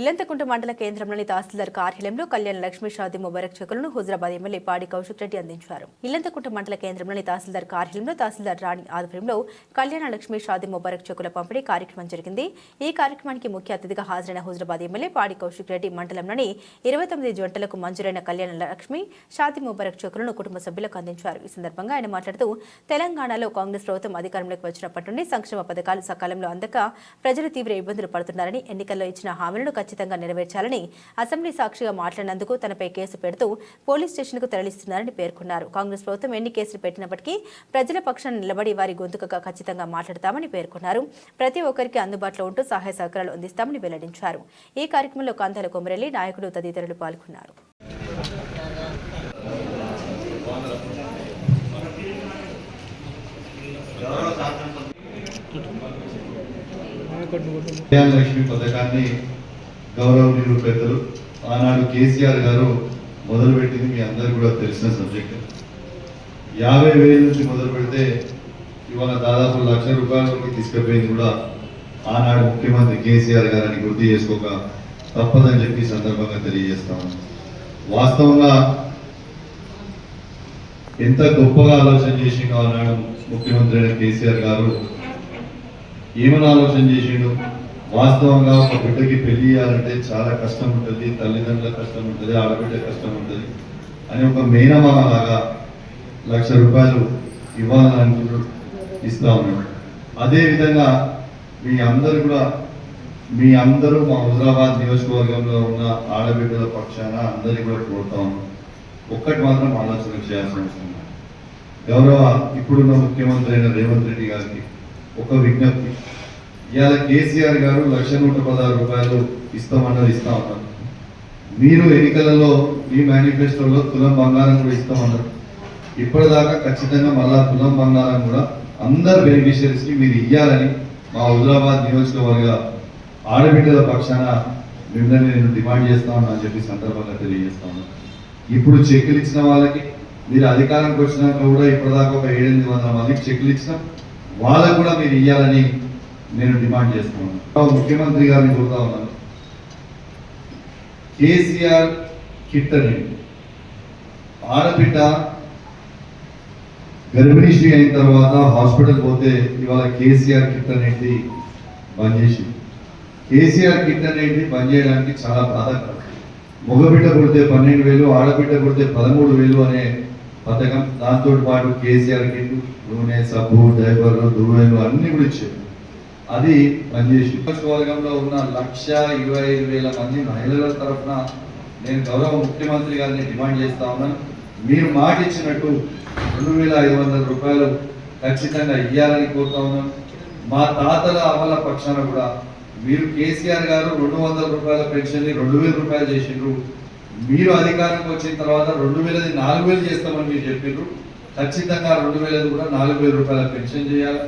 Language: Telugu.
ఇల్లంతకుంట మండల కేంద్రంలోని తహసీల్దార్ కార్యాలయంలో కళ్యాణ లక్ష్మీ షాది ముబారక్ చెక్కులను హుజరాబాద్ ఎమ్మెల్యే పాడి కౌశిక్ రెడ్డి అందించారు. ఇల్లంతకుంట మండల కేంద్రంలోని తహసీల్దార్ కార్యాలయంలో తహసీల్దార్ రాణి ఆధ్వర్యంలో కళ్యాణ లక్ష్మీ షాది ముబారక్ చెక్కుల పంపిణీ కార్యక్రమం జరిగింది. ఈ కార్యక్రమానికి ముఖ్య అతిథిగా హాజరైన హుజరాబాద్ ఎమ్మెల్యే పాడి కౌశిక్ రెడ్డి మండలంలోని ఇరవై తొమ్మిది జంటలకు మంజూరైన కళ్యాణ లక్ష్మి షాది ముబారక్ చెక్కులను కుటుంబ సభ్యులకు అందించారు. ఈ సందర్భంగా ఆయన మాట్లాడుతూ తెలంగాణలో కాంగ్రెస్ ప్రభుత్వం అధికారంలోకి వచ్చినప్పటి నుండి సంక్షేమ పథకాలు సకాలంలో అందక ప్రజలు తీవ్ర ఇబ్బందులు పడుతున్నారని ఎన్నికల్లో ఇచ్చిన హామీలను ఖచ్చితంగా నెరవేర్చాలని అసెంబ్లీ సాక్షిగా మాట్లాడినందుకు తనపై కేసు పెడుతూ పోలీస్ స్టేషన్కు తరలిస్తున్నారని పేర్కొన్నారు. కాంగ్రెస్ ప్రభుత్వం ఎన్ని కేసులు పెట్టినప్పటికీ ప్రజల పక్షాన్ని నిలబడి వారి గొంతుకగా ఖచ్చితంగా మాట్లాడతామని పేర్కొన్నారు. ప్రతి ఒక్కరికి అందుబాటులో ఉంటూ సహాయ సహకారాలు అందిస్తామని వెల్లడించారు. ఈ కార్యక్రమంలో కాంతాల కొమరెల్లి నాయకులు తదితరులు పాల్గొన్నారు. కళ్యాణ లక్ష్మి పథకాన్ని గౌరవనీయులు పెద్దలు ఆనాడు కేసీఆర్ గారు మొదలుపెట్టింది మీ అందరికీ కూడా తెలిసిన సబ్జెక్ట్ యాభై వేల నుంచి మొదలు పెడితే ఇవాళ దాదాపు లక్ష రూపాయలకి వరకు తీసుకుపోయింది కూడా ఆనాడు ముఖ్యమంత్రి కేసీఆర్ గారిని గుర్తు చేసుకోక తప్పదని చెప్పి సందర్భంగా తెలియజేస్తాము వాస్తవంగా ఎంత గొప్పగా ఆలోచన చేసిండో ఆనాడు ముఖ్యమంత్రి అయిన కేసీఆర్ గారు ఏమని ఆలోచన చేసిండు? వాస్తవంగా ఒక బిడ్డకి పెళ్ళి చేయాలంటే చాలా కష్టం ఉంటుంది తల్లిదండ్రుల కష్టం ఉంటుంది ఆడబిడ్డ కష్టం ఉంటుంది అని ఒక మేనమామ లాగా లక్ష రూపాయలు ఇవ్వాలని ఇస్తా ఉన్నాడు. అదేవిధంగా మీ అందరు కూడా మీ అందరూ మా హుజరాబాద్ నియోజకవర్గంలో ఉన్న ఆడబిడ్డల పక్షాన అందరికీ కూడా కోరుతా ఉన్నాం. ఒక్కటి మాత్రం ఆలోచన చేయాల్సిన అవసరం గౌరవ ఇప్పుడున్న ముఖ్యమంత్రి అయిన రేవంత్ రెడ్డి గారికి ఒక విజ్ఞప్తి. ఇవాళ కేసీఆర్ గారు లక్ష నూట పదహారు రూపాయలు ఇస్తామన్నది ఇస్తా ఉన్నారు. మీరు ఎన్నికలలో మీ మేనిఫెస్టోలో తులం బంగారం కూడా ఇస్తామన్నారు. ఇప్పటిదాకా ఖచ్చితంగా మళ్ళా తులం బంగారం కూడా అందరు బెనిఫిషియరీస్కి మీరు ఇయ్యాలని మా హుజరాబాద్ నియోజకవర్గ ఆడబిడ్డల పక్షాన మిమ్మల్ని నేను డిమాండ్ చేస్తా ఉన్నా అని చెప్పి సందర్భంగా తెలియజేస్తా ఉన్నా. ఇప్పుడు చెక్కులు ఇచ్చిన వాళ్ళకి మీరు అధికారంకి వచ్చినాక కూడా ఇప్పటిదాకా ఒక ఏడెనిమిది వందల మందికి చెక్కులు ఇచ్చినాం. వాళ్ళకు కూడా మీరు ఇవ్వాలని నేను డిమాండ్ చేస్తున్నాను. ముఖ్యమంత్రి గారిని కోరుతా ఉన్నాను కేసీఆర్ కిట్టని ఆడబిడ్డ గర్భిణీశ్రీ అయిన తర్వాత హాస్పిటల్ పోతే ఇవాళ కేసీఆర్ కిట్ అనేది బంద్ చేసి కేసీఆర్ కిట్ అనేది బంద్ చేయడానికి చాలా బాధాకరం. మగబిడ్డ కొడితే పన్నెండు వేలు ఆడబిడ్డ కొడితే పదమూడు వేలు అనే పథకం. దాంతో పాటు కేసీఆర్ కిట్ నూనె సబ్బు డైవర్లు దువ్వెలు అన్నీ కూడా ఇచ్చారు. అది పనిచేసి వర్గంలో ఉన్న లక్ష ఇరవై ఐదు వేల మంది మహిళల తరఫున నేను గౌరవ ముఖ్యమంత్రి గారిని డిమాండ్ చేస్తా ఉన్నాను. మీరు మాట ఇచ్చినట్టు రెండు వేల ఐదు వందల రూపాయలు ఖచ్చితంగా ఇవ్వాలని కోరుతా ఉన్నాను. మా తాతల అమల పక్షాన కూడా మీరు కేసీఆర్ గారు రెండు వందల రూపాయల పెన్షన్ని రెండు వేల రూపాయలు చేసిండ్రు. మీరు అధికారంకి వచ్చిన తర్వాత రెండు వేలది నాలుగు వేలు చేస్తామని మీరు చెప్పిండ్రు ఖచ్చితంగా రెండు వేలది కూడా నాలుగు వేల రూపాయల పెన్షన్ చేయాలి.